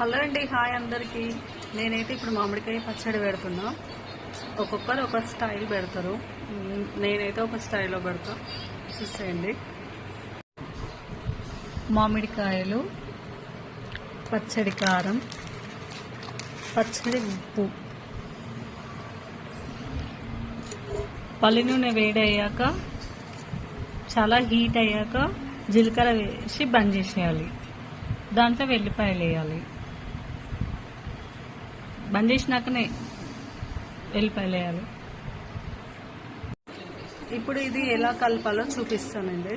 Hello అండి hi అందరికీ. నేనైతే ఇప్పుడు మామిడికాయ పచ్చడి పెడుతున్నా. ఒక్కొక్కరు ఒక స్టైల్ పెడతారు. నేనైతే ఒక స్టైల్లో పెడతా. చూసేయండి. మామిడికాయలు పచ్చడి కారం పచ్చడి ఉప్పు. పల్లి నూనె వేడయ్యాక చాలా హీట్ అయ్యాక జీలకర్ర వేసి బంద్ చేసేయాలి. దాంట్లో వెల్లిపాయలు వేయాలి. బంద్ చేసినాకనే వేయాలి ఇప్పుడు ఇది ఎలా కలపాలో చూపిస్తానండి.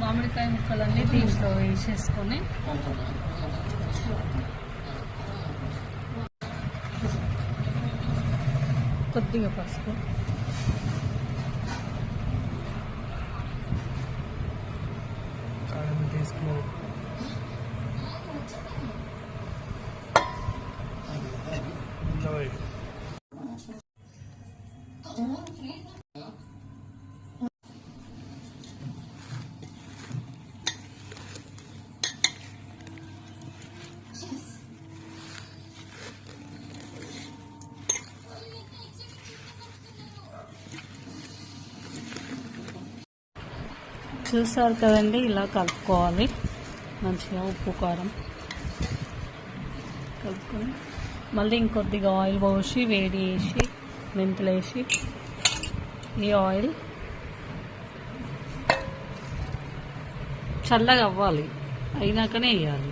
మామిడికాయ ముక్కలన్నీ దీంట్లో వేసేసుకొని కొద్దిగా పసుపు. చూసారు కదండి ఇలా కలుపుకోవాలి. మంచిగా ఉప్పు కారం కలుపుకొని మళ్ళీ ఇంకొద్దిగా ఆయిల్ పోసి వేడి వేసి మెంతులు వేసి ఈ ఆయిల్ చల్లగా అవ్వాలి. అయినాకనే వేయాలి.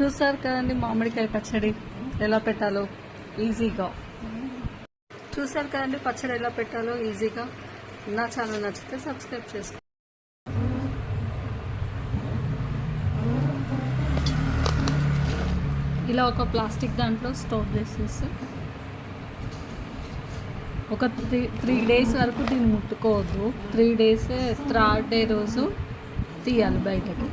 చూసారు కదండి మామిడికాయ పచ్చడి ఎలా పెట్టాలో? ఈజీగా చూసారు కదండి పచ్చడి ఎలా పెట్టాలో? ఈజీగా నా ఛానల్ నచ్చితే సబ్స్క్రైబ్ చేసుకో ఇలా ఒక ప్లాస్టిక్ దాంట్లో స్టోర్ చేసేసి ఒక త్రీ త్రీ డేస్ వరకు దీన్ని ముట్టుకోవద్దు. త్రీ డేస్ థర్డ్ డే రోజు తీయాలి బయటకి.